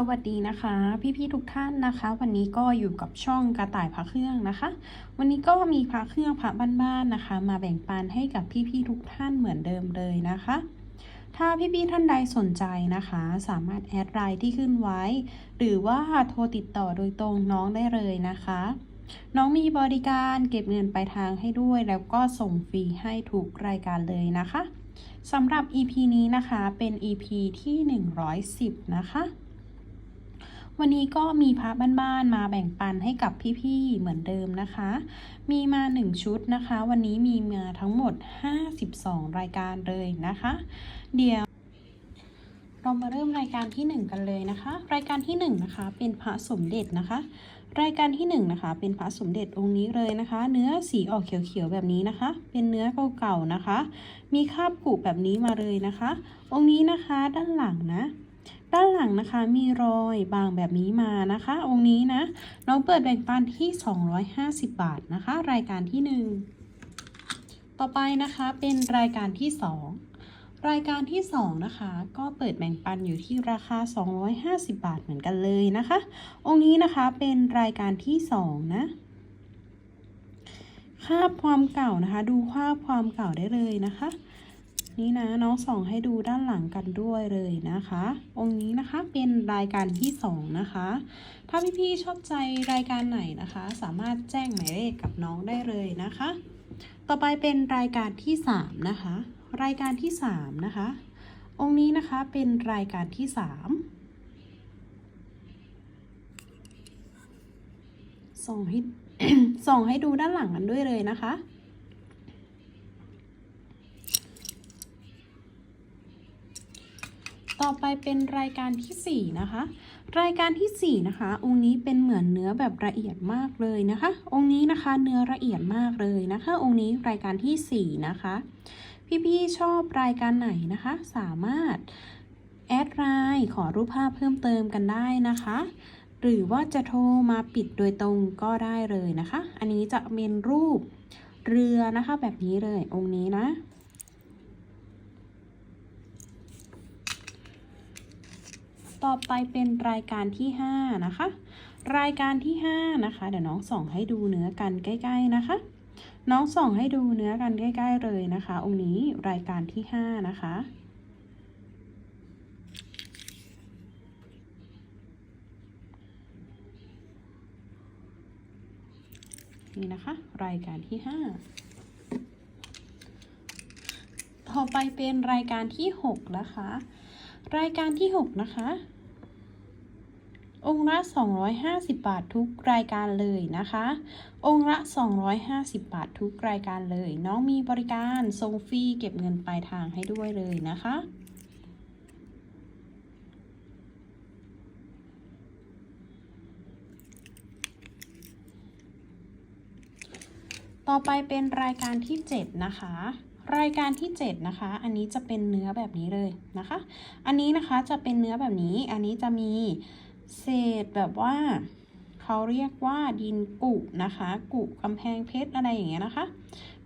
สวัสดีนะคะ พี่ๆทุกท่านนะคะ วันนี้ก็อยู่กับช่องกระต่ายพระเครื่องนะคะ วันนี้ก็มีพระเครื่องพระบ้านๆนะคะ มาแบ่งปันให้กับพี่ๆทุกท่านเหมือนเดิมเลยนะคะ ถ้าพี่ๆท่านใดสนใจนะคะ สามารถแอดไลน์ที่ขึ้นไว้ หรือว่าโทรติดต่อโดยตรงน้องได้เลยนะคะ น้องมีบริการเก็บเงินปลายทางให้ด้วย แล้วก็ส่งฟรีให้ทุกรายการเลยนะคะสำหรับ EP นี้นะคะเป็น EP ที่ 110 นะคะ วันนี้ก็มีพระบ้านๆมาแบ่งปันให้กับพี่ๆเหมือนเดิมนะคะ มีมา 1 ชุดนะคะ วันนี้มีมาทั้งหมด 52 รายการเลยนะคะ เดี๋ยว เรามาเริ่มรายการที่ 1 กันเลยนะคะ รายการที่ 1 นะคะ เป็นพระสมเด็จนะคะ รายการที่1นะคะเป็นพระสมเด็จองค์นี้เลยนะคะ เนื้อสีออกเขียวๆแบบนี้นะคะ เป็นเนื้อเก่าๆนะคะ มีคราบกุแบบนี้มาเลยนะคะ องค์นี้นะคะด้านหลังนะ ด้านหลังนะคะมีรอยบางแบบนี้มานะคะ องค์นี้นะ น้องเปิดแบ่งปันที่ 250 บาทนะคะ รายการที่ 1 ต่อไปนะคะเป็นรายการที่ 2 รายการที่ 2 นะคะ ก็เปิดแบ่งปันอยู่ที่ราคา 250 บาทเหมือนกันเลยนะคะ องค์นี้นะคะเป็นรายการที่ 2 นะคาบความเก่านะคะ ดูภาพความเก่าได้เลยนะคะ นี่นะน้องส่องให้ดูด้านหลังกันด้วยเลยนะคะ องค์นี้นะคะเป็นรายการที่สองนะคะ ถ้าพี่ๆชอบใจรายการไหนนะคะ สามารถแจ้งหมายเลขกับน้องได้เลยนะคะ ต่อไปเป็นรายการที่สามนะคะ รายการที่สามนะคะ องค์นี้นะคะเป็นรายการที่สามส่องให้ส่องให้ดูด้านหลังกันด้วยเลยนะคะ ต่อไปเป็นรายการที่ 4 นะคะ รายการที่ 4 นะคะ องค์นี้เป็นเหมือนเนื้อแบบละเอียดมากเลยนะคะ องค์นี้นะคะเนื้อละเอียดมากเลยนะคะ องค์นี้รายการที่ 4 นะคะ พี่ๆชอบรายการไหนนะคะ สามารถแอดไลน์ขอรูปภาพเพิ่มเติมกันได้นะคะ หรือว่าจะโทรมาปิดโดยตรงก็ได้เลยนะคะ อันนี้จะเป็นรูปเรือนะคะแบบนี้เลยองค์นี้นะ ต่อไปเป็นรายการที่ 5 นะคะ รายการที่ 5 นะคะ เดี๋ยวน้องส่องให้ดูเนื้อกันใกล้ ๆ นะคะ น้องส่องให้ดูเนื้อกันใกล้ ๆ เลยนะคะ องค์นี้รายการที่ 5 นะคะนี่นะคะ รายการที่ 5 ต่อไปเป็นรายการที่ 6 นะคะ รายการที่ 6 นะคะ องค์ละ 250 บาททุกรายการเลยนะคะ องค์ละ 250 บาททุกรายการเลย น้องมีบริการส่งฟรีเก็บเงินปลายทางให้ด้วยเลยนะคะต่อไปเป็นรายการที่ 7 นะคะ รายการที่ 7 นะคะ อันนี้จะเป็นเนื้อแบบนี้เลยนะคะ อันนี้นะคะจะเป็นเนื้อแบบนี้ อันนี้จะมีเศษแบบว่าเขาเรียกว่าดินกุนะคะ กุกำแพงเพชรอะไรอย่างเงี้ยนะคะ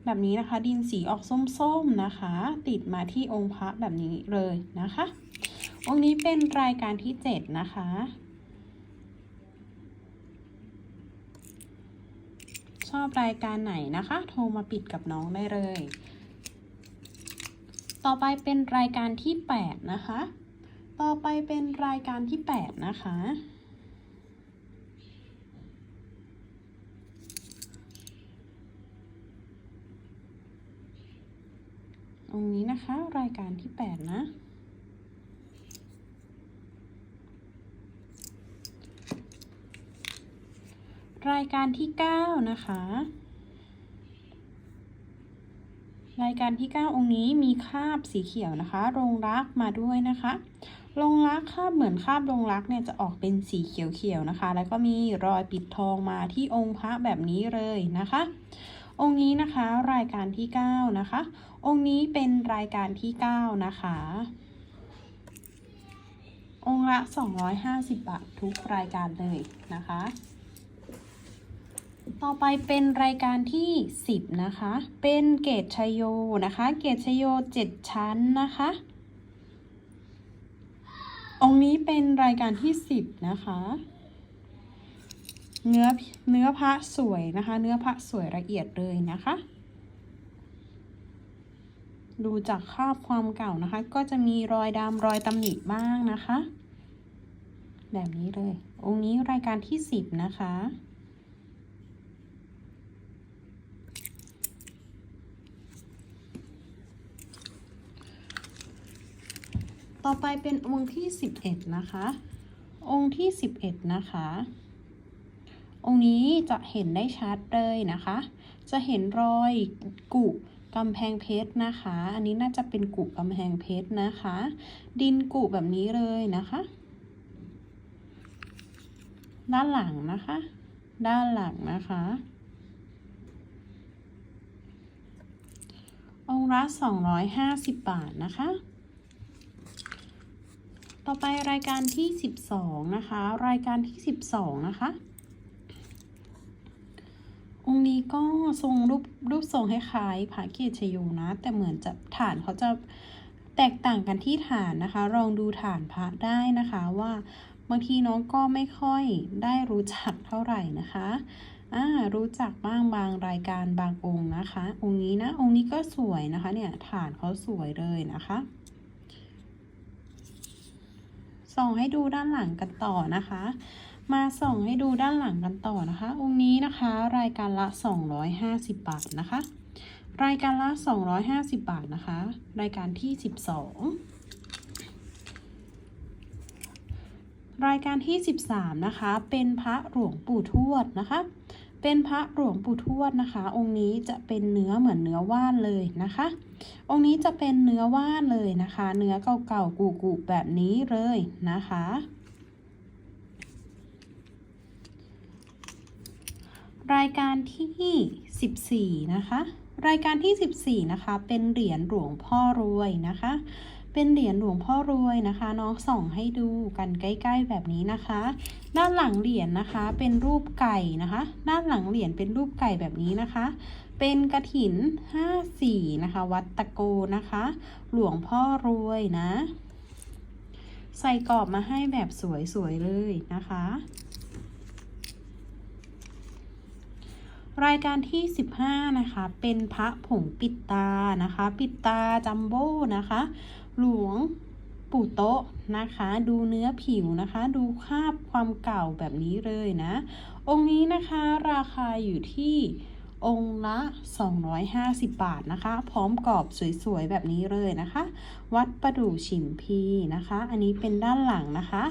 แบบนี้นะคะดินสีออกส้มๆนะคะ ติดมาที่องค์พระแบบนี้เลยนะคะ องค์นี้เป็นรายการที่ 7 นะคะ ชอบรายการไหนนะคะ โทรมาปิดกับน้องได้เลย ต่อไปเป็นรายการที่ 8 นะคะ ต่อไปเป็นรายการที่ 8 นะคะองนี้นะคะรายการที่ 8 นะรายการที่ 9 นะคะ รายการที่ 9 องค์นี้มีคาบสีเขียวนะคะรงรักมาด้วยนะคะรงรักคาบเหมือนคาบรงรักเนี่ยจะออกเป็นสีเขียวๆนะคะ แล้วก็มีรอยปิดทองมาที่องค์พระแบบนี้เลยนะคะ องค์นี้นะคะรายการที่ 9 นะคะ องค์นี้เป็นรายการที่ 9 นะคะ องค์ละ 250 บาททุกรายการเลยนะคะ ต่อไปเป็นรายการที่ 10 นะคะ เป็นเกตชโยนะคะ เกตชยโย 7 ชั้นนะคะ องค์นี้เป็นรายการที่สิบนะคะ เนื้อเนื้อพระสวยนะคะ เนื้อพระสวยละเอียดเลยนะคะ ดูจากคราบความเก่านะคะ ก็จะมีรอยดำรอยตำหนิบ้างนะคะ แบบนี้เลย องค์นี้รายการที่สิบนะคะ ต่อไปเป็นองค์ที่สิบเอ็ดนะคะ องค์ที่สิบเอ็ดนะคะ องค์นี้จะเห็นได้ชัดเลยนะคะ จะเห็นรอยกุกำแพงเพชรนะคะ อันนี้น่าจะเป็นกุกำแพงเพชรนะคะ ดินกุแบบนี้เลยนะคะ ด้านหลังนะคะ ด้านหลังนะคะ องค์ละ250 บาทนะคะ ต่อไปรายการที่ 12 นะคะ รายการที่ 12 นะคะ องค์นี้ก็ทรงรูปรูปทรงคล้ายๆผาเกตชโยนะ แต่เหมือนจะฐานเขาจะแตกต่างกันที่ฐานนะคะ ลองดูฐานพระได้นะคะว่าบางทีน้องก็ไม่ค่อยได้รู้จักเท่าไหร่นะคะอ่ารู้จักบ้างบางรายการบางองค์นะคะ องค์นี้นะ องค์นี้ก็สวยนะคะเนี่ยฐานเขาสวยเลยนะคะ ส่องให้ดูด้านหลังกันต่อนะคะ มาส่องให้ดูด้านหลังกันต่อนะคะ องค์นี้นะคะ รายการละ 250 บาทนะคะ รายการละ 250 บาทนะคะ รายการที่ 12รายการที่ 13 นะคะ เป็นพระหลวงปู่ทวดนะคะ เป็นพระหลวงปู่ทวดนะคะ องค์นี้จะเป็นเนื้อเหมือนเนื้อว่านเลยนะคะ องค์นี้จะเป็นเนื้อว่านเลยนะคะ เนื้อเก่าๆกูๆแบบนี้เลยนะคะ รายการที่ 14 นะคะ รายการที่ 14 นะคะ เป็นเหรียญหลวงพ่อรวยนะคะ เป็นเหรียญหลวงพ่อรวยนะคะ น้องส่องให้ดูกันใกล้ ๆ แบบนี้นะคะ ด้านหลังเหรียญนะคะ เป็นรูปไก่นะคะ ด้านหลังเหรียญเป็นรูปไก่แบบนี้นะคะ เป็นกระถิน 54 นะคะ วัดตะโกนะคะ หลวงพ่อรวยนะ ใส่กรอบมาให้แบบสวย ๆ เลยนะคะ รายการที่ 15 นะคะ เป็นพระผงปิดตานะคะ ปิดตาจัมโบ้นะคะ หลวงปู่โต๊ะนะคะ ดูเนื้อผิวนะคะ ดูคาบความเก่าแบบนี้เลยนะ องค์นี้นะคะราคาอยู่ที่ องค์ละ 250 บาทนะคะ พร้อมกรอบสวยๆ แบบนี้เลยนะคะ วัดประดู่ฉิมพีนะคะ อันนี้เป็นด้านหลังนะคะ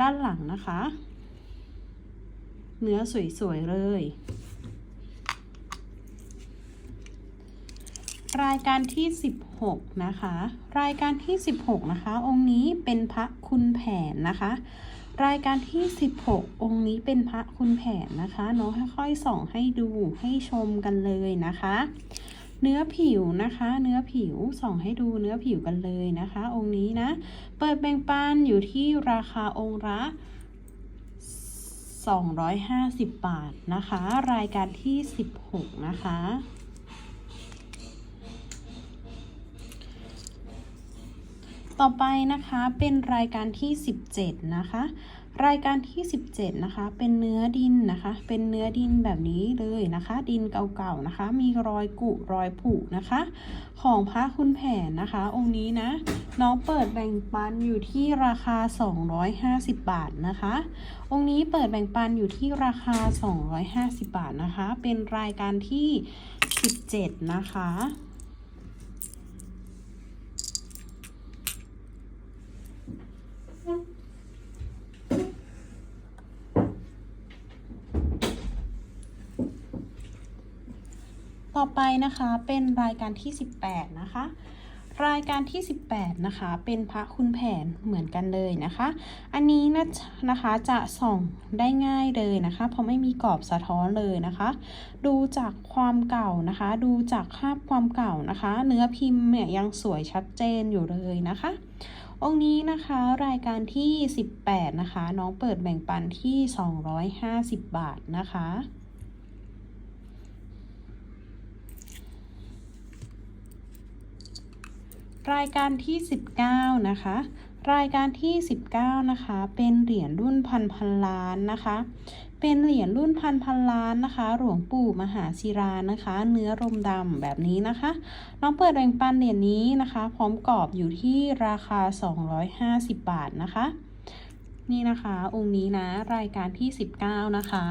ด้านหลังนะคะ เนื้อสวยๆ เลย รายการที่ 16 นะคะ รายการที่ 16 นะคะ องค์นี้เป็นพระคุณแผนนะคะ รายการที่ 16 องค์นี้เป็นพระคุณแผนนะคะน้องค่อยๆส่องให้ดูให้ชมกันเลยนะคะ เนื้อผิวนะคะ เนื้อผิวส่องให้ดูเนื้อผิวกันเลยนะคะ องค์นี้นะ เปิดแบ่งปันอยู่ที่ราคาองค์ละ250 บาทนะคะ รายการที่ 16 นะคะ ต่อไปนะคะเป็นรายการที่ 17 นะคะ รายการที่ 17 นะคะ เป็นเนื้อดินนะคะ เป็นเนื้อดินแบบนี้เลยนะคะ ดินเก่าๆนะคะ มีรอยกุรอยผุนะคะ ของพระคุณแผนนะคะ องค์นี้นะ น้องเปิดแบ่งปันอยู่ที่ราคา 250 บาทนะคะ องค์นี้เปิดแบ่งปันอยู่ที่ราคา 250 บาทนะคะ เป็นรายการที่ 17 นะคะ ต่อไปนะคะเป็นรายการที่ 18 นะคะ รายการที่ 18 นะคะ เป็นพระคุณแผนเหมือนกันเลยนะคะ อันนี้นะนะคะจะส่องได้ง่ายเลยนะคะ เพราะไม่มีกรอบสะท้อนเลยนะคะ ดูจากความเก่านะคะ ดูจากคราบความเก่านะคะ เนื้อพิมพ์เนี่ยยังสวยชัดเจนอยู่เลยนะคะองค์นี้นะคะรายการที่ 18 นะคะ น้องเปิดแบ่งปันที่ 250 บาทนะคะ รายการที่ 19 นะคะ รายการที่ 19 นะคะ เป็นเหรียญรุ่นพันพันล้านนะคะ เป็นเหรียญรุ่นพันพันล้านนะคะ หลวงปู่มหาศิรานะคะ เนื้อรมดำแบบนี้นะคะ น้องเปิดแบ่งปันเหรียญนี้นะคะ พร้อมกรอบอยู่ที่ราคา 250 บาทนะคะ นี่นะคะ องค์นี้นะ รายการที่ 19 นะคะ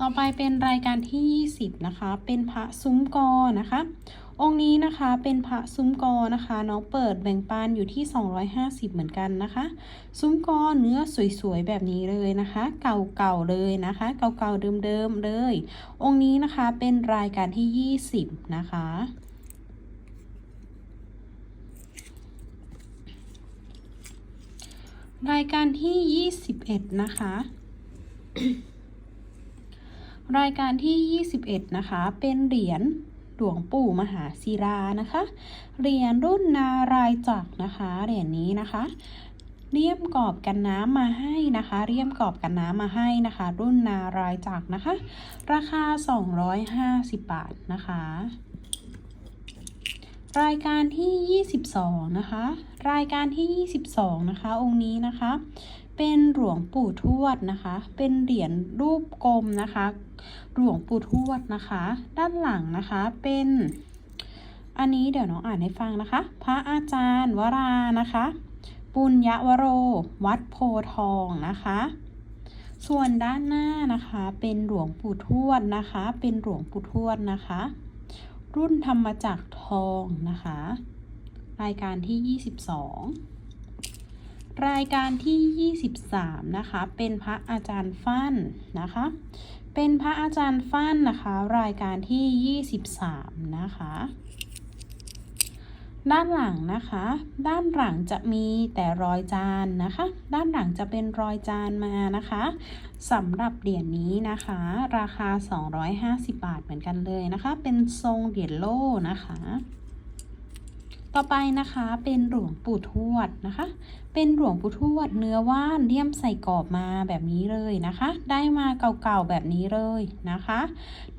ต่อไปเป็นรายการที่ 20 นะคะ เป็นพระซุ้มกอนะคะ องค์นี้นะคะเป็นพระซุ้มกอนะคะน้องเปิดแบ่งปันอยู่ที่ 250 เหมือนกันนะคะ ซุ้มกอเนื้อสวยๆแบบนี้เลยนะคะ เก่าๆเลยนะคะ เก่าๆเดิมๆเลย องค์นี้นะคะเป็นรายการที่ 20 นะคะรายการที่ 21 นะคะ รายการที่ 21 นะคะ เป็นเหรียญ หลวงปู่มหาศิรานะคะ เหรียญรุ่นนารายจักรนะคะ เหรียญนี้นะคะเลี่ยมกรอบกันน้ำมาให้นะคะเลี่ยมกรอบกันน้ำมาให้นะคะ รุ่นนารายจักรนะคะ ราคา 250 บาทนะคะรายการที่ 22 นะคะ รายการที่ 22 นะคะ องค์นี้นะคะ เป็นหลวงปู่ทวดนะคะ เป็นเหรียญรูปกลมนะคะ หลวงปู่ทวดนะคะ ด้านหลังนะคะเป็นอันนี้เดี๋ยวน้องอ่านให้ฟังนะคะ พระอาจารย์วรานะคะ ปุญญวโร วัดโพทองนะคะ ส่วนด้านหน้านะคะ เป็นหลวงปู่ทวดนะคะ เป็นหลวงปู่ทวดนะคะ รุ่นธรรมจักรทองนะคะ รายการที่ 22 รายการที่ 23 นะคะ เป็นพระอาจารย์ฟั่นนะคะ เป็นพระอาจารย์ฟั่นนะคะ รายการที่ 23 นะคะ ด้านหลังนะคะ ด้านหลังจะมีแต่รอยจานนะคะ ด้านหลังจะเป็นรอยจานมานะคะสำหรับเหรียญนี้นะคะ ราคา 250 บาทเหมือนกันเลยนะคะ เป็นทรงเหรียญโล่นะคะ ต่อไปนะคะเป็นหลวงปู่ทวดนะคะ เป็นหลวงปู่ทวดเนื้อว่านเลี่ยมใส่กรอบมาแบบนี้เลยนะคะ ได้มาเก่าๆแบบนี้เลยนะคะ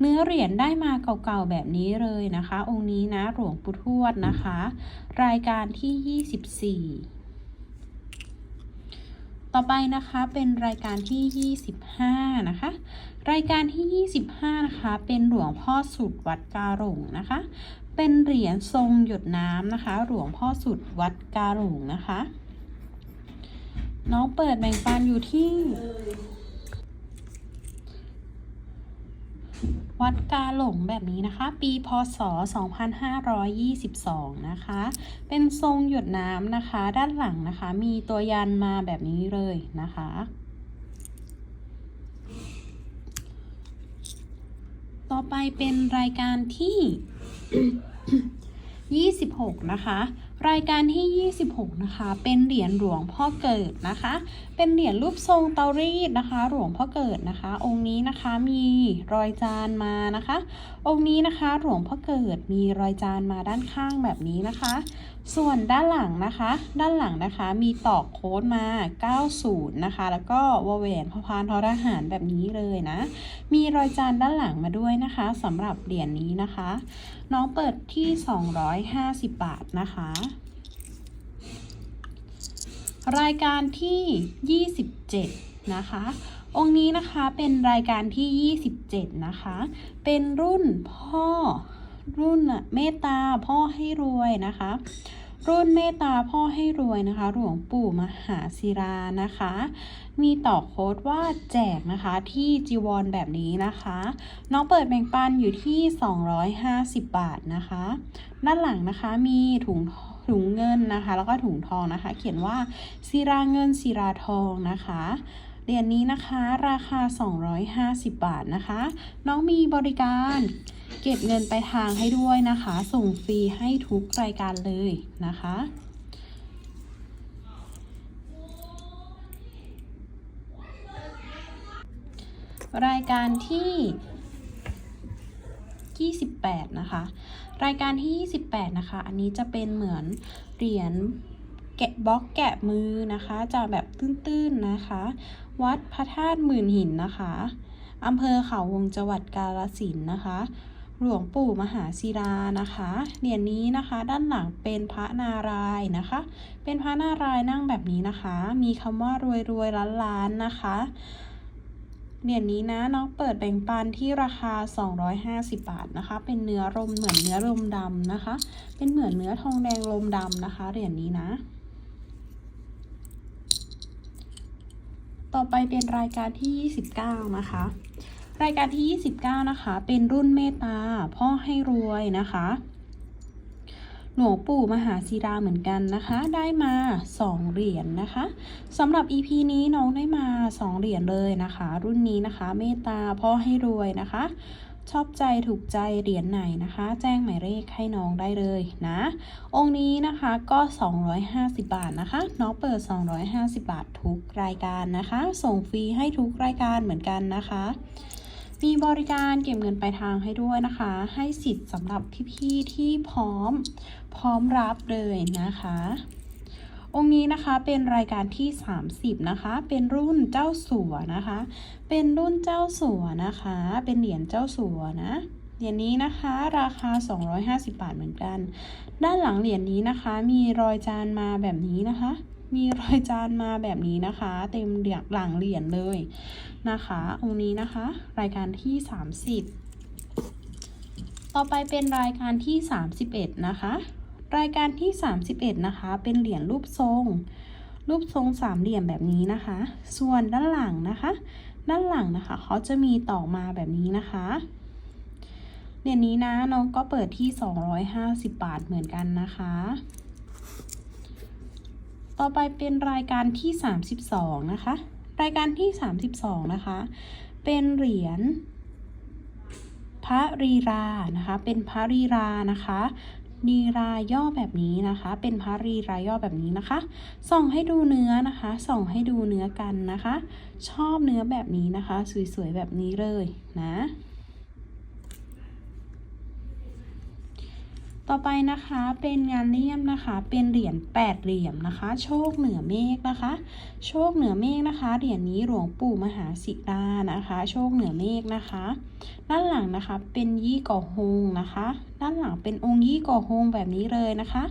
เนื้อเหรียญได้มาเก่าๆแบบนี้เลยนะคะ องค์นี้นะหลวงปู่ทวดนะคะ รายการที่ 24ต่อไปนะคะเป็นรายการที่ 25 นะคะ รายการที่ 25 นะคะ เป็นหลวงพ่อสุดวัดกาหลงนะคะ เป็นเหรียญทรงหยดน้ำนะคะ หลวงพ่อสุดวัดกาหลงนะคะ น้องเปิดแบ่งปันอยู่ที่ วัดกาหลงแบบนี้นะคะ ปีพศ 2522 นะคะ เป็นทรงหยดน้ำนะคะ ด้านหลังนะคะ มีตัวยันมาแบบนี้เลยนะคะต่อไปเป็นรายการที่ 26 นะคะ รายการที่ 26 นะคะ เป็นเหรียญหลวงพ่อเกิดนะคะ เป็นเหรียญรูปทรงเตารีดนะคะ หลวงพ่อเกิดนะคะ องค์นี้นะคะมีรอยจานมานะคะ องค์นี้นะคะหลวงพ่อเกิดมีรอยจานมาด้านข้างแบบนี้นะคะ ส่วนด้านหลังนะคะ ด้านหลังนะคะมีตอกโค้ดมา 90 นะคะ แล้วก็วอแหวนพพานทอทหารแบบนี้เลยนะ มีรอยจานด้านหลังมาด้วยนะคะสำหรับเหรียญนี้นะคะ น้องเปิดที่ 250 บาทนะคะ รายการที่ 27 นะคะ องค์นี้นะคะเป็นรายการที่ 27 นะคะ เป็นรุ่นพ่อ รุ่นเมตตาพ่อให้รวยนะคะ รุ่นเมตตาพ่อให้รวยนะคะ หลวงปู่มหาศิรานะคะ มีต่อโค้ดว่าแจกนะคะที่จีวรแบบนี้นะคะ น้องเปิดแบ่งปันอยู่ที่ 250 บาทนะคะ ด้านหลังนะคะมีถุงถุงเงินนะคะ แล้วก็ถุงทองนะคะ เขียนว่าศิราเงินศิราทองนะคะ เหรียญนี้นะคะราคา 250 บาทนะคะ น้องมีบริการเก็บเงินไปลายทางให้ด้วยนะคะ ส่งฟรีให้ทุกรายการเลยนะคะรายการที่ 28 นะคะ รายการที่ 28 นะคะ อันนี้จะเป็นเหมือนเหรียญ กะบล็อกแกะมือนะคะ จะแบบตื้นๆนะคะ วัดพระธาตุหมื่นหินนะคะอำเภอเขาวงจังหวัดกาฬสินธุ์นะคะ หลวงปู่มหาศิลานะคะเหรียญนี้นะคะ ด้านหลังเป็นพระนารายณ์นะคะ เป็นพระนารายณ์นั่งแบบนี้นะคะ มีคำว่ารวยรวยล้านล้านๆนะคะเหรียญนี้นะน้องเปิดแบ่งปันที่ราคา 250 บาทนะคะ เป็นเนื้อลมเหมือนเนื้อลมดำนะคะ เป็นเหมือนเนื้อทองแดงลมดำนะคะเหรียญนี้นะ ต่อไปเป็นรายการที่ 29 นะคะ รายการที่ 29 นะคะ เป็นรุ่นเมตตาพ่อให้รวยนะคะ หลวงปู่มหาศิราเหมือนกันนะคะ ได้มา 2 เหรียญนนะคะสำหรับ EP นี้น้องได้มา 2 เหรียญเลยนะคะ รุ่นนี้นะคะ เมตตาพ่อให้รวยนะคะ ชอบใจถูกใจเหรียญไหนนะคะ แจ้งหมายเลขให้น้องได้เลยนะ องค์นี้นะคะก็ 250 บาทนะคะ น้องเปิด 250 บาททุกรายการนะคะ ส่งฟรีให้ทุกรายการเหมือนกันนะคะ มีบริการเก็บเงินปลายทางให้ด้วยนะคะ ให้สิทธิ์สำหรับพี่ๆที่พร้อม พร้อมรับเลยนะคะ องค์นี้นะคะเป็นรายการที่ 30 นะคะ เป็นรุ่นเจ้าสัวนะคะ เป็นรุ่นเจ้าสัวนะคะ เป็นเหรียญเจ้าสัวนะเหรียญนี้นะคะราคา 250 บาทเหมือนกัน ด้านหลังเหรียญนี้นะคะ มีรอยจานมาแบบนี้นะคะ มีรอยจานมาแบบนี้นะคะ เต็มเหรียญหลังเหรียญเลยนะคะ องค์นี้นะคะ รายการที่ 30 ต่อไปเป็นรายการที่ 31 นะคะ รายการที่ 31 นะคะ เป็นเหรียญรูปทรง รูปทรงสามเหลี่ยมแบบนี้นะคะ ส่วนด้านหลังนะคะ ด้านหลังนะคะเขาจะมีต่อมาแบบนี้นะคะเหรียญนี้นะน้องก็เปิดที่ 250 บาทเหมือนกันนะคะ ต่อไปเป็นรายการที่ 32 นะคะ รายการที่ 32 นะคะ เป็นเหรียญพระรีรานะคะ เป็นพระรีรานะคะ รีราย่อแบบนี้นะคะ เป็นพระรีราย่อแบบนี้นะคะ ส่องให้ดูเนื้อนะคะ ส่องให้ดูเนื้อกันนะคะ ชอบเนื้อแบบนี้นะคะ สวยๆแบบนี้เลยนะ ต่อไปนะคะเป็นงานเลี่ยมนะคะ เป็นเหรียญแปดเหลี่ยมนะคะ โชคเหนือเมฆนะคะ โชคเหนือเมฆนะคะ เหรียญนี้หลวงปู่มหาศิลานะคะ โชคเหนือเมฆนะคะ ด้านหลังนะคะเป็นยี่ก่อฮงนะคะ ด้านหลังเป็นองค์ยี่ก่อฮงแบบนี้เลยนะคะ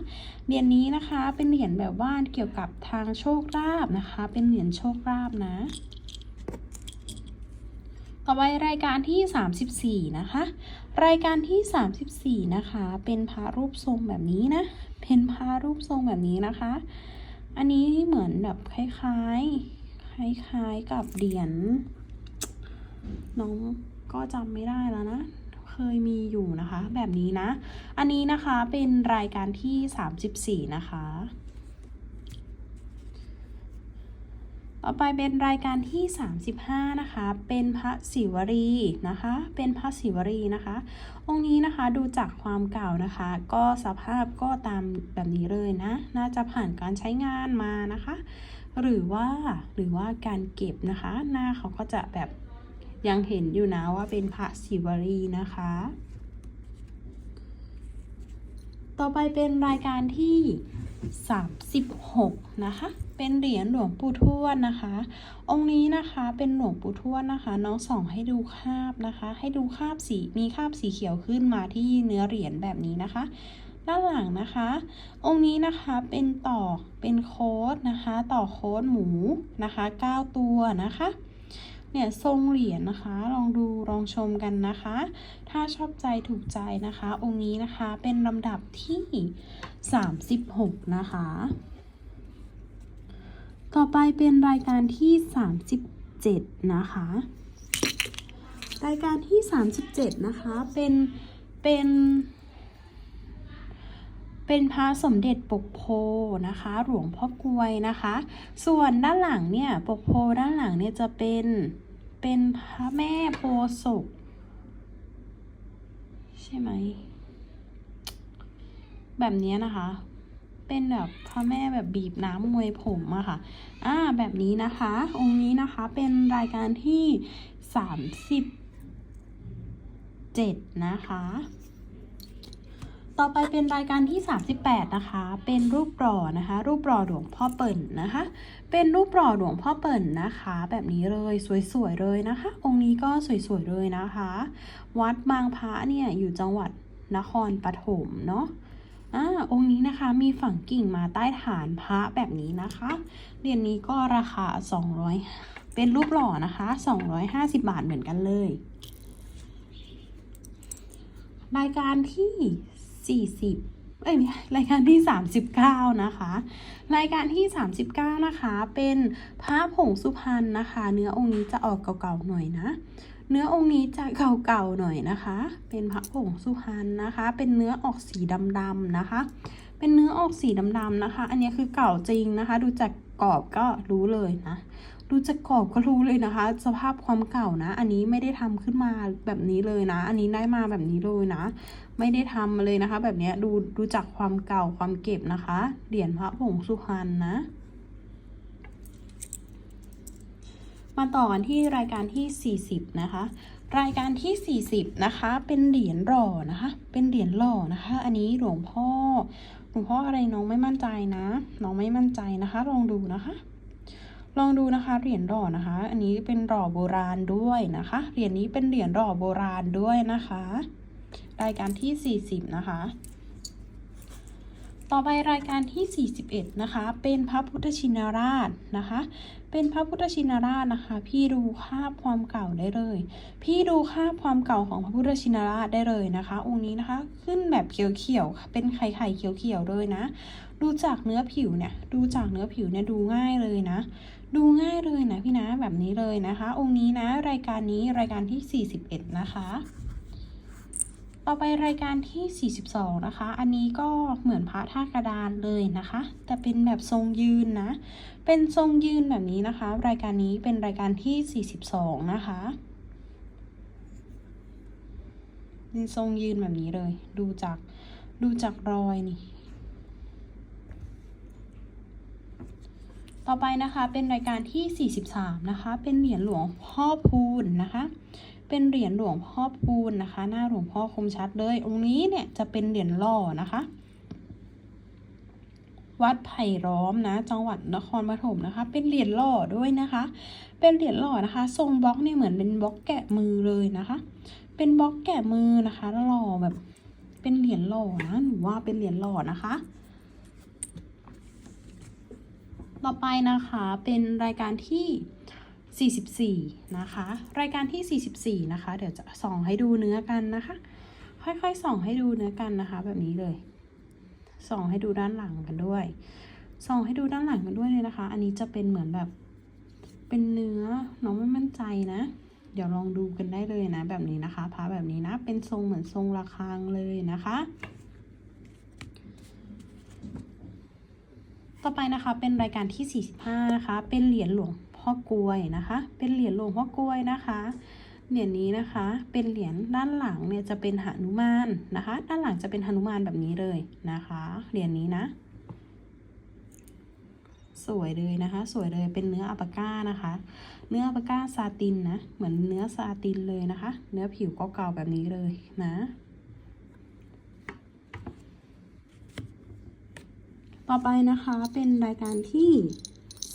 เหรียญนี้นะคะเป็นเหรียญแบบว่าเกี่ยวกับทางโชคลาภนะคะ เป็นเหรียญโชคลาภนะต่อไปรายการที่ 34 นะคะ รายการที่ 34 นะคะ เป็นพระรูปทรงแบบนี้นะ เป็นพระรูปทรงแบบนี้นะคะ อันนี้เหมือนแบบคล้ายๆ คล้ายๆกับเหรียญน้องก็จำไม่ได้แล้วนะ เคยมีอยู่นะคะ แบบนี้นะ อันนี้นะคะเป็นรายการที่ 34 นะคะ ต่อไปเป็นรายการที่ 35 นะคะ เป็นพระศิวรีนะคะ เป็นพระศิวรีนะคะ องค์นี้นะคะดูจากความเก่านะคะ ก็สภาพก็ตามแบบนี้เลยนะ น่าจะผ่านการใช้งานมานะคะ หรือว่าหรือว่าการเก็บนะคะ หน้าเขาก็จะแบบยังเห็นอยู่นะว่าเป็นพระศิวรีนะคะ ต่อไปเป็นรายการที่ 36 นะคะ เป็นเหรียญหลวงปู่ทวดนะคะ องค์นี้นะคะเป็นหลวงปู่ทวดนะคะ น้องส่องให้ดูคาบนะคะ ให้ดูคาบสีมีคาบสีเขียวขึ้นมาที่เนื้อเหรียญแบบนี้นะคะ ด้านหลังนะคะ องค์นี้นะคะเป็นต่อเป็นโค้ดนะคะ ต่อโค้ดหมูนะคะ 9 ตัวนะคะ เนี่ยทรงเหรียญนะคะ ลองดูลองชมกันนะคะ ถ้าชอบใจถูกใจนะคะ องค์นี้นะคะเป็นลำดับที่ 36 นะคะ ต่อไปเป็นรายการที่ 37 นะคะ รายการที่ 37 นะคะเป็นเป็นเป็นพระสมเด็จปกโพนะคะ หลวงพ่อกลวยนะคะ ส่วนด้านหลังเนี่ยปกโพด้านหลังเนี่ยจะเป็น เป็นพระแม่โพศกใช่ไหม แบบนี้นะคะ เป็นแบบพระแม่แบบบีบน้ำมวยผมอะค่ะ อ่า แบบนี้นะคะ องค์นี้นะคะเป็นรายการที่สามสิบเจ็ดนะคะ ต่อไปเป็นรายการที่ 38 นะคะ เป็นรูปหล่อนะคะ รูปหล่อหลวงพ่อเปิ่นนะคะ เป็นรูปหล่อหลวงพ่อเปิ่นนะคะ แบบนี้เลยสวยๆเลยนะคะ องค์นี้ก็สวยๆเลยนะคะ วัดบางพระเนี่ยอยู่จังหวัดนครปฐมเนาะอ่าองค์นี้นะคะมีฝังกิ่งมาใต้ฐานพระแบบนี้นะคะเหรียญนี้ก็ราคา 200 เป็นรูปหล่อนะคะ 250 บาทเหมือนกันเลย รายการที่ 40เอ้ยรายการที่ 39 นะคะ รายการที่ 39 นะคะ เป็นพระผงสุพรรณนะคะ เนื้อองค์นี้จะออกเก่าๆหน่อยนะ เนื้อองค์นี้จะเก่าๆหน่อยนะคะ เป็นพระผงสุพรรณนะคะ เป็นเนื้อออกสีดำๆนะคะ เป็นเนื้อออกสีดำๆนะคะ อันนี้คือเก่าจริงนะคะ ดูจาก กรอบก็รู้เลยนะดูจากกรอบก็รู้เลยนะคะ สภาพความเก่านะ อันนี้ไม่ได้ทำขึ้นมาแบบนี้เลยนะ อันนี้ได้มาแบบนี้เลยนะ ไม่ได้ทำมาเลยนะคะ แบบเนี้ยดูดูจากความเก่าความเก็บนะคะเหรียญพระผงสุพรรณนะมาต่อกันที่รายการที่ 40 นะคะ รายการที่ 40 นะคะ เป็นเหรียญหล่อนะคะ เป็นเหรียญหล่อนะคะ อันนี้หลวงพ่อ หลวงพ่ออะไรน้องไม่มั่นใจนะ น้องไม่มั่นใจนะคะ ลองดูนะคะ ลองดูนะคะ เหรียญหล่อนะคะ อันนี้เป็นหล่อโบราณด้วยนะคะ เหรียญนี้เป็นเหรียญหล่อโบราณด้วยนะคะ รายการที่ 40 นะคะ ต่อไปรายการที่ 41 นะคะ เป็นพระพุทธชินราชนะคะ เป็นพระพุทธชินราชนะคะ พี่ดูคาบความเก่าได้เลย พี่ดูคาบความเก่าของพระพุทธชินราชได้เลยนะคะ องค์นี้นะคะขึ้นแบบเขียวๆเป็นไข่ไข่ๆเขียวๆเลยนะ ดูจากเนื้อผิวเนี่ยดูจากเนื้อผิวเนี่ยดูง่ายเลยนะ ดูง่ายเลยนะพี่นะแบบนี้เลยนะคะ องค์นี้นะรายการนี้รายการที่ 41 นะคะ ต่อไปรายการที่ 42 นะคะ อันนี้ก็เหมือนพระท่ากระดานเลยนะคะ แต่เป็นแบบทรงยืนนะ เป็นทรงยืนแบบนี้นะคะ รายการนี้เป็นรายการที่ 42 นะคะเป็นทรงยืนแบบนี้เลย ดูจากดูจากรอยนี่ ต่อไปนะคะเป็นรายการที่ 43 นะคะ เป็นเหรียญหลวงพ่อพูนนะคะ เป็นเหรียญหลวงพ่อพูนนะคะ หน้าหลวงพ่อคมชัดเลย องค์นี้เนี่ยจะเป็นเหรียญหล่อนะคะ วัดไผ่ล้อมนะ จังหวัดนครปฐมนะคะ เป็นเหรียญหล่อด้วยนะคะ เป็นเหรียญหล่อนะคะ ทรงบล็อกเนี่ยเหมือนเป็นบล็อกแกะมือเลยนะคะ เป็นบล็อกแกะมือนะคะแล้วหล่อแบบ เป็นเหรียญหล่อนะหนูว่าเป็นเหรียญหล่อนะคะต่อไปนะคะเป็นรายการที่ 44 นะคะ รายการที่ 44 นะคะ เดี๋ยวจะส่องให้ดูเนื้อกันนะคะ ค่อยๆส่องให้ดูเนื้อกันนะคะ แบบนี้เลย ส่องให้ดูด้านหลังกันด้วย ส่องให้ดูด้านหลังกันด้วยเลยนะคะ อันนี้จะเป็นเหมือนแบบ เป็นเนื้อน้องไม่มั่นใจนะ เดี๋ยวลองดูกันได้เลยนะ แบบนี้นะคะพระแบบนี้นะ เป็นทรงเหมือนทรงระฆังเลยนะคะ ต่อไปนะคะเป็นรายการที่ 45 นะคะ เป็นเหรียญหลวง พ่อกลวยนะคะ เป็นเหรียญหลวงพ่อกลวยนะคะเหรียญนี้นะคะเป็นเหรียญด้านหลังเนี่ยจะเป็นหนุมานนะคะ ด้านหลังจะเป็นหนุมานแบบนี้เลยนะคะเหรียญนี้นะ สวยเลยนะคะ สวยเลยเป็นเนื้ออัปาก้านะคะ เนื้ออัปาก้าซาตินนะเหมือนเนื้อซาตินเลยนะคะ เนื้อผิวก็เก่าแบบนี้เลยนะต่อไปนะคะเป็นรายการที่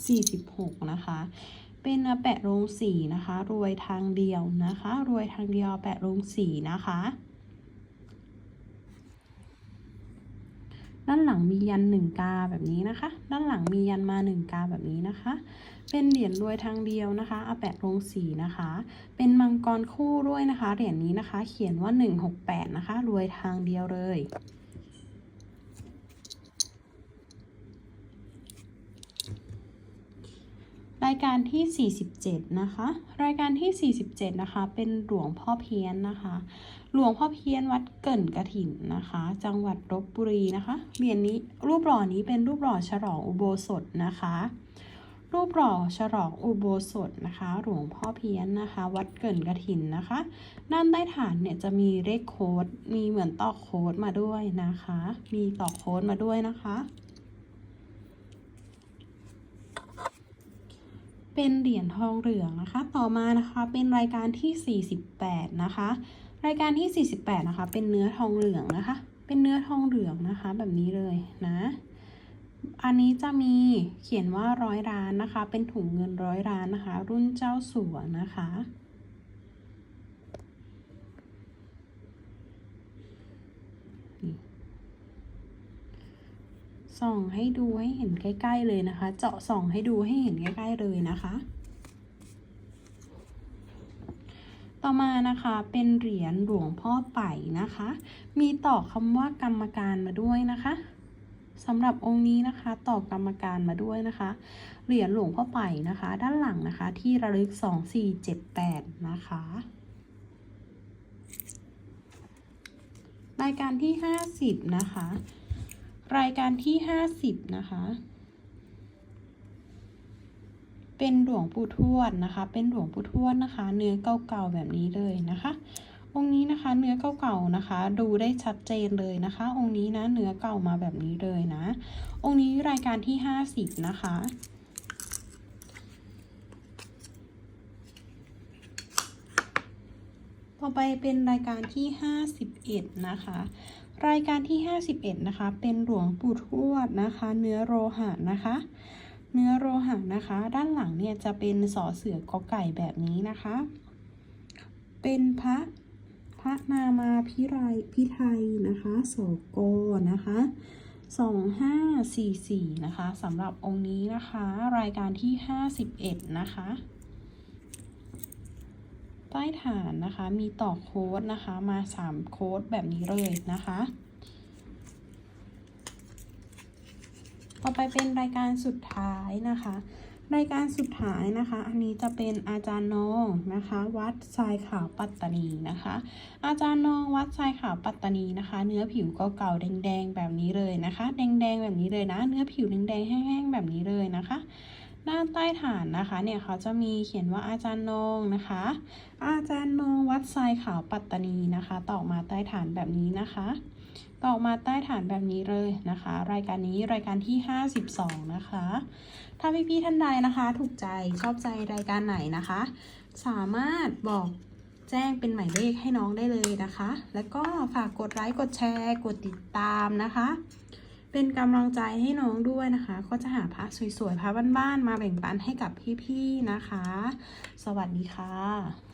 46 นะคะ เป็นอาแปะโรงสีนะคะ รวยทางเดียวนะคะ รวยทางเดียวแปะโรงสีนะคะ ด้านหลังมียันหนึ่งกาแบบนี้นะคะ ด้านหลังมียันมาหนึ่งกาแบบนี้นะคะ เป็นเหรียญรวยทางเดียวนะคะอาแปะโรงสีนะคะ เป็นมังกรคู่ด้วยนะคะ เหรียญนี้นะคะ เขียนว่า 168 นะคะ รวยทางเดียวเลยายการที่ 47 นะคะ รายการที่ 47 นะคะ เป็นหลวงพ่อเพี้ยนนะคะ หลวงพ่อเพี้ยนวัดเกิ่นกระถินนะคะ จังหวัดลบบุรีนะคะ เหรียญนี้รูปหล่อนี้เป็นรูปหล่อฉลองอุโบสถนะคะ รูปหล่อฉลองอุโบสถนะคะ หลวงพ่อเพี้ยนนะคะ วัดเกิ่นกระถินนะคะ ด้านใต้ฐานเนี่ยจะมีเลขโค้ด มีเหมือนต่อโค้ดมาด้วยนะคะ มีต่อโค้ดมาด้วยนะคะ เป็นเหรียญทองเหลืองนะคะ ต่อมานะคะเป็นรายการที่ 48 นะคะ รายการที่ 48 นะคะ เป็นเนื้อทองเหลืองนะคะ เป็นเนื้อทองเหลืองนะคะ แบบนี้เลยนะ อันนี้จะมีเขียนว่าร้อยร้านนะคะ เป็นถุงเงินร้อยร้านนะคะ รุ่นเจ้าสัวนะคะ ส่องให้ดูให้เห็นใกล้ ๆ เลยนะคะ เจาะส่องให้ดูให้เห็นใกล้ ๆ เลยนะคะ ต่อมานะคะเป็นเหรียญหลวงพ่อไป่นะคะ มีต่อคำว่ากรรมการมาด้วยนะคะสำหรับองค์นี้นะคะต่อกรรมการมาด้วยนะคะ เหรียญหลวงพ่อไป่นะคะ ด้านหลังนะคะ ที่ระลึก 2478 นะคะ รายการที่ 50 นะคะ รายการที่ 50 นะคะ เป็นหลวงปู่ทวดนะคะ เป็นหลวงปู่ทวดนะคะ เนื้อเก่าๆแบบนี้เลยนะคะ องค์นี้นะคะเนื้อเก่าๆนะคะ ดูได้ชัดเจนเลยนะคะ องค์นี้นะเนื้อเก่ามาแบบนี้เลยนะ องค์นี้รายการที่ 50 นะคะต่อไปเป็นรายการที่ 51 นะคะ รายการที่ 51 นะคะ เป็นหลวงปู่ทวดนะคะ เนื้อโลหะนะคะ เนื้อโลหะนะคะ ด้านหลังเนี่ยจะเป็นสอเสือกอไก่แบบนี้นะคะ เป็นพระพระนามาพิไรพิไทยนะคะสโกนะคะ2544นะคะสำหรับองค์นี้นะคะ รายการที่51นะคะ ใต้ฐานนะคะ มีต่อโค้ดนะคะ มา 3 โค้ดแบบนี้เลยนะคะ ต่อไปเป็นรายการสุดท้ายนะคะ รายการสุดท้ายนะคะ อันนี้จะเป็นอาจารย์นองนะคะ วัดทรายขาวปัตตานีนะคะ อาจารย์นองวัดทรายขาวปัตตานีนะคะ เนื้อผิวก็เก่าแดงๆแบบนี้เลยนะคะ แดงๆแบบนี้เลยนะ เนื้อผิวแดงๆแห้งๆแบบนี้เลยนะคะ ด้าใต้ฐานนะคะเนี่ยเขาจะมีเขียนว่าอาจารย์นงนะคะ อาจารย์นงวัดทรายขาวปัตตานีนะคะ ต่อมาใต้ฐานแบบนี้นะคะ ต่อมาใต้ฐานแบบนี้เลยนะคะ รายการนี้รายการที่ 52 นะคะ ถ้าพี่ๆท่านใดนะคะ ถูกใจชอบใจรายการไหนนะคะ สามารถบอกแจ้งเป็นหมายเลขให้น้องได้เลยนะคะ แล้วก็ฝากกดไลค์กดแชร์ กดติดตามนะคะ เป็นกำลังใจให้น้องด้วยนะคะ ก็จะหาพระสวยๆพระบ้านๆมาแบ่งปันให้กับพี่ๆนะคะ สวัสดีค่ะ